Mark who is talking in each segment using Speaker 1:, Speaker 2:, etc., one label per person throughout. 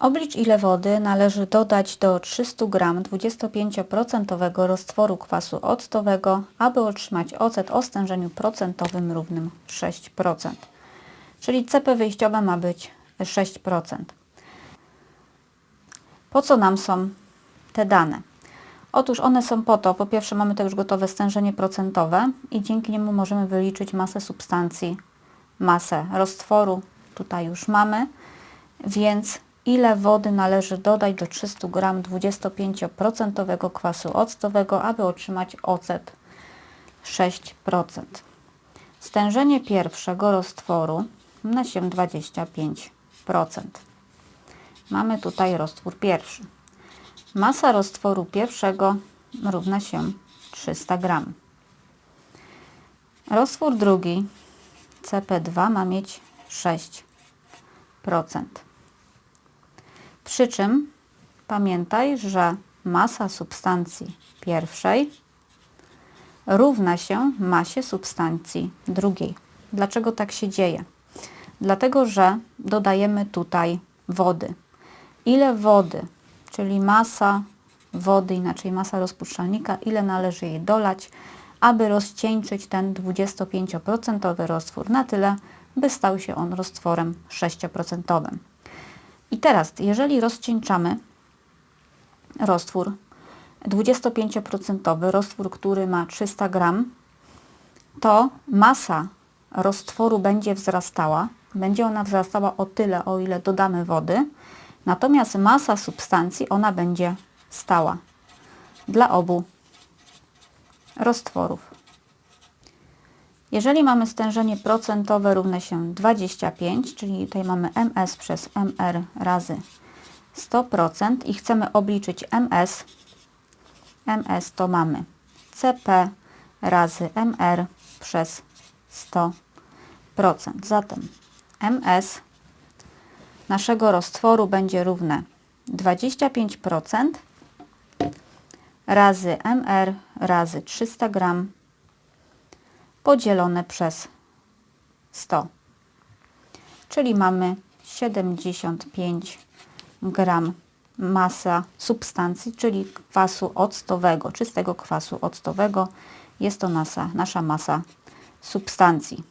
Speaker 1: Oblicz ile wody należy dodać do 300 g 25% roztworu kwasu octowego, aby otrzymać ocet o stężeniu procentowym równym 6%. Czyli CP wyjściowe ma być 6%. Po co nam są te dane? Otóż one są po to, po pierwsze mamy to już gotowe stężenie procentowe i dzięki niemu możemy wyliczyć masę substancji, masę roztworu, tutaj już mamy, więc ile wody należy dodać do 300 g 25% kwasu octowego, aby otrzymać ocet 6%. Stężenie pierwszego roztworu się 25%. Mamy tutaj roztwór pierwszy. Masa roztworu pierwszego równa się 300 g. Roztwór drugi CP2 ma mieć 6%. Przy czym pamiętaj, że masa substancji pierwszej równa się masie substancji drugiej. Dlaczego tak się dzieje? Dlatego, że dodajemy tutaj wody. Ile wody, czyli masa wody, inaczej masa rozpuszczalnika, ile należy jej dolać, aby rozcieńczyć ten 25% roztwór na tyle, by stał się on roztworem 6%. I teraz, jeżeli rozcieńczamy roztwór 25% roztwór, który ma 300 gram, to masa roztworu będzie wzrastała. Będzie ona wzrastała o tyle, o ile dodamy wody, natomiast masa substancji ona będzie stała dla obu roztworów. Jeżeli mamy stężenie procentowe równe się 25, czyli tutaj mamy ms przez mr razy 100% i chcemy obliczyć ms, ms to mamy cp razy mr przez 100%. Zatem ms naszego roztworu będzie równe 25% razy mr razy 300 gram podzielone przez 100. Czyli mamy 75 gram masa substancji, czyli kwasu octowego, czystego kwasu octowego. Jest to nasza, nasza masa substancji.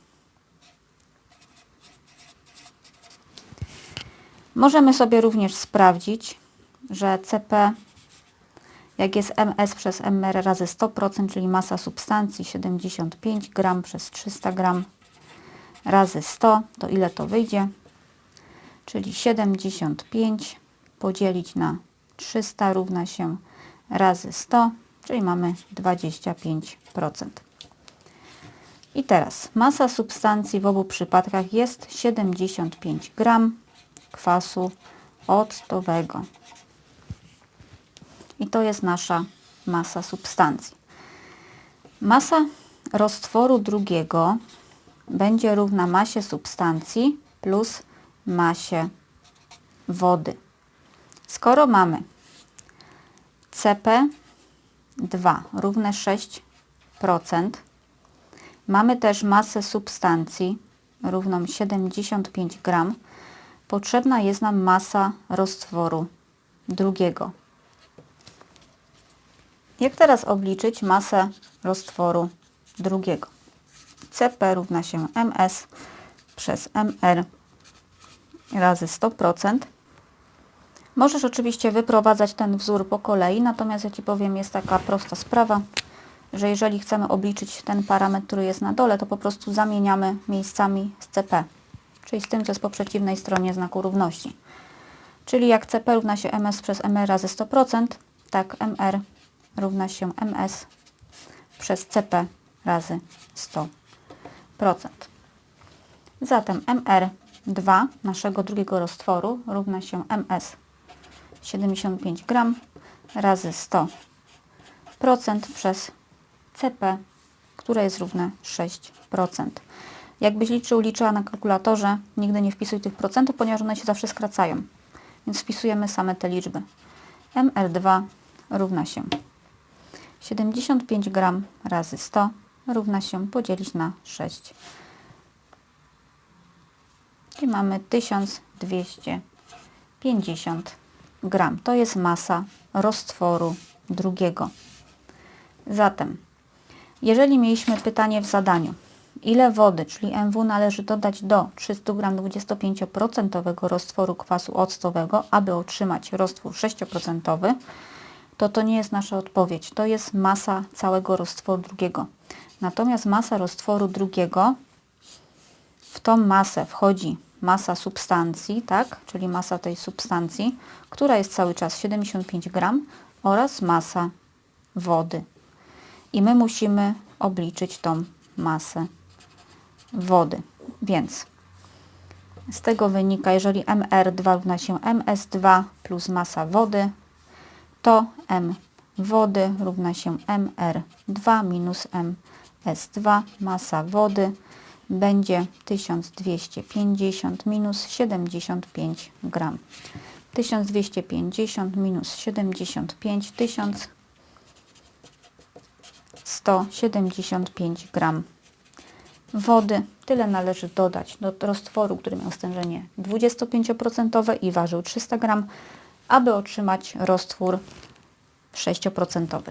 Speaker 1: Możemy sobie również sprawdzić, że CP jak jest ms przez mr razy 100%, czyli masa substancji 75 gram przez 300 gram razy 100, to ile to wyjdzie? Czyli 75 podzielić na 300 równa się razy 100, czyli mamy 25%. I teraz masa substancji w obu przypadkach jest 75 gram kwasu octowego i to jest nasza masa substancji. Masa roztworu drugiego będzie równa masie substancji plus masie wody. Skoro mamy CP2 równe 6%, mamy też masę substancji równą 75 gram, potrzebna jest nam masa roztworu drugiego. Jak teraz obliczyć masę roztworu drugiego? CP równa się ms przez mr razy 100%. Możesz oczywiście wyprowadzać ten wzór po kolei, natomiast ja Ci powiem, jest taka prosta sprawa, że jeżeli chcemy obliczyć ten parametr, który jest na dole, to po prostu zamieniamy miejscami z CP, czyli z tym, co jest po przeciwnej stronie znaku równości. Czyli jak CP równa się ms przez mr razy 100%, tak mr równa się ms przez cp razy 100%. Zatem mr2 naszego drugiego roztworu równa się ms 75 gram razy 100% przez cp, które jest równe 6%. Jakbyś liczył, liczyła na kalkulatorze, nigdy nie wpisuj tych procentów, ponieważ one się zawsze skracają. Więc wpisujemy same te liczby. mr2 równa się 75 gram razy 100 równa się podzielić na 6. I mamy 1200 50 gram. To jest masa roztworu drugiego. Zatem, jeżeli mieliśmy pytanie w zadaniu, ile wody, czyli MW należy dodać do 300 g 25% roztworu kwasu octowego, aby otrzymać roztwór 6%, to to nie jest nasza odpowiedź. To jest masa całego roztworu drugiego. Natomiast masa roztworu drugiego, w tą masę wchodzi masa substancji, tak, czyli masa tej substancji, która jest cały czas 75 gram oraz masa wody. I my musimy obliczyć tą masę wody. Więc z tego wynika, jeżeli MR2 równa się MS2 plus masa wody, to M wody równa się MR2 minus MS2, masa wody będzie 1250 minus 75 gram. 1250 minus 75, 1175 gram wody. Tyle należy dodać do roztworu, który miał stężenie 25% i ważył 300 gram, aby otrzymać roztwór 6%.